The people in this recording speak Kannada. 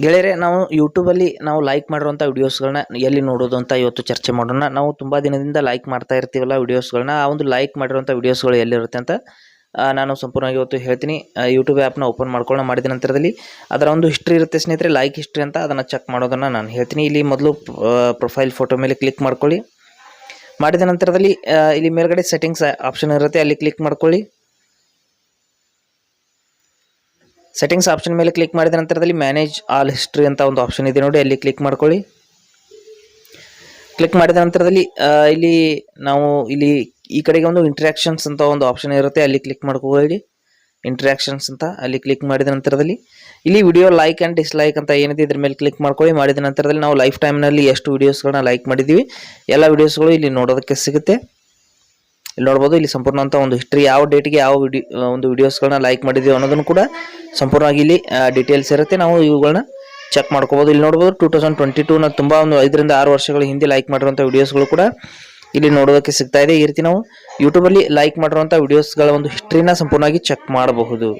ಗೆಳೆಯರೆ, ನಾವು ಯೂಟ್ಯೂಬಲ್ಲಿ ನಾವು ಲೈಕ್ ಮಾಡಿರುವಂಥ ವೀಡಿಯೋಸ್ಗಳನ್ನ ಎಲ್ಲಿ ನೋಡೋದು ಅಂತ ಇವತ್ತು ಚರ್ಚೆ ಮಾಡೋಣ. ನಾವು ತುಂಬ ದಿನದಿಂದ ಲೈಕ್ ಮಾಡ್ತಾ ಇರ್ತೀವಲ್ಲ ವೀಡಿಯೋಸ್ಗಳನ್ನ ಆ ಒಂದು ಲೈಕ್ ಮಾಡಿರುವಂಥ ವೀಡಿಯೋಸ್ಗಳು ಎಲ್ಲಿರುತ್ತೆ ಅಂತ ನಾನು ಸಂಪೂರ್ಣವಾಗಿ ಇವತ್ತು ಹೇಳ್ತೀನಿ. ಯೂಟ್ಯೂಬ್ ಆ್ಯಪ್ನ ಓಪನ್ ಮಾಡ್ಕೊಳ್ಳೋ ಮಾಡಿದ ನಂತರದಲ್ಲಿ ಅದರ ಒಂದು ಹಿಸ್ಟ್ರಿ ಇರುತ್ತೆ ಸ್ನೇಹಿತರೆ ಲೈಕ್ ಹಿಸ್ಟ್ರಿ ಅಂತ ಅದನ್ನು ಚೆಕ್ ಮಾಡೋದನ್ನು ನಾನು ಹೇಳ್ತೀನಿ. ಇಲ್ಲಿ ಮೊದಲು ಪ್ರೊಫೈಲ್ ಫೋಟೋ ಮೇಲೆ ಕ್ಲಿಕ್ ಮಾಡ್ಕೊಳ್ಳಿ. ಮಾಡಿದ ನಂತರದಲ್ಲಿ ಇಲ್ಲಿ ಮೇಲ್ಗಡೆ ಸೆಟ್ಟಿಂಗ್ಸ್ ಆಪ್ಷನ್ ಇರುತ್ತೆ. ಅಲ್ಲಿ ಕ್ಲಿಕ್ ಮಾಡ್ಕೊಳ್ಳಿ. ಸೆಟ್ಟಿಂಗ್ಸ್ ಆಪ್ಷನ್ ಮೇಲೆ ಕ್ಲಿಕ್ ಮಾಡಿದ ನಂತರದಲ್ಲಿ ಮ್ಯಾನೇಜ್ ಆಲ್ ಹಿಸ್ಟ್ರಿ ಅಂತ ಒಂದು ಆಪ್ಷನ್ ಇದೆ ನೋಡಿ, ಅಲ್ಲಿ ಕ್ಲಿಕ್ ಮಾಡ್ಕೊಳ್ಳಿ. ಕ್ಲಿಕ್ ಮಾಡಿದ ನಂತರದಲ್ಲಿ ಇಲ್ಲಿ ನಾವು ಇಲ್ಲಿ ಈ ಕಡೆಗೆ ಒಂದು ಇಂಟ್ರ್ಯಾಕ್ಷನ್ಸ್ ಅಂತ ಒಂದು ಆಪ್ಷನ್ ಇರುತ್ತೆ, ಅಲ್ಲಿ ಕ್ಲಿಕ್ ಮಾಡ್ಕೊಳ್ಳಿ. ಇಂಟ್ರ್ಯಾಕ್ಷನ್ಸ್ ಅಂತ ಅಲ್ಲಿ ಕ್ಲಿಕ್ ಮಾಡಿದ ನಂತರದಲ್ಲಿ. ಇಲ್ಲಿ ವಿಡಿಯೋ ಲೈಕ್ ಆ್ಯಂಡ್ ಡಿಸ್ಲೈಕ್ ಅಂತ ಏನಿದೆ, ಇದ್ರ ಮೇಲೆ ಕ್ಲಿಕ್ ಮಾಡ್ಕೊಳ್ಳಿ. ಮಾಡಿದ ನಂತರದಲ್ಲಿ ನಾವು ಲೈಫ್ ಟೈಮ್ನಲ್ಲಿ ಎಷ್ಟು ವೀಡಿಯೋಸ್ಗಳನ್ನ ಲೈಕ್ ಮಾಡಿದ್ದೀವಿ ಎಲ್ಲ ವೀಡಿಯೋಸ್ಗಳು ಇಲ್ಲಿ ನೋಡೋದಕ್ಕೆ ಸಿಗುತ್ತೆ. ಇಲ್ಲಿ ನೋಡ್ಬೋದು, ಇಲ್ಲಿ ಸಂಪೂರ್ಣ ಅಂತ ಒಂದು ಹಿಸ್ಟ್ರಿ ಯಾವ ಡೇಟ್ಗೆ ಯಾವ ವಿಡಿಯೋ ಒಂದು ವೀಡಿಯೋಸ್ಗಳನ್ನ ಲೈಕ್ ಮಾಡಿದ್ದೀವಿ ಅನ್ನೋದನ್ನು ಕೂಡ ಸಂಪೂರ್ಣವಾಗಿ ಇಲ್ಲಿ ಡೀಟೇಲ್ಸ್ ಇರುತ್ತೆ. ನಾವು ಇವುಗಳನ್ನ ಚೆಕ್ ಮಾಡ್ಕೋಬೋದು. ಇಲ್ಲಿ ನೋಡ್ಬೋದು ಟೂ ತೌಸಂಡ್ ಟ್ವೆಂಟಿ ಟೂ ತುಂಬ ಒಂದು ಐದರಿಂದ ಆರು ವರ್ಷಗಳ ಹಿಂದೆ ಲೈಕ್ ಮಾಡಿರುವಂಥ ವಿಡಿಯೋಸ್ಗಳು ಕೂಡ ಇಲ್ಲಿ ನೋಡೋದಕ್ಕೆ ಸಿಗ್ತಾ ಇದೆ. ಈ ರೀತಿ ನಾವು ಯೂಟ್ಯೂಬಲ್ಲಿ ಲೈಕ್ ಮಾಡಿರುವಂಥ ವಿಡಿಯೋಸ್ಗಳ ಒಂದು ಹಿಸ್ಟ್ರಿನ ಸಂಪೂರ್ಣವಾಗಿ ಚೆಕ್ ಮಾಡಬಹುದು.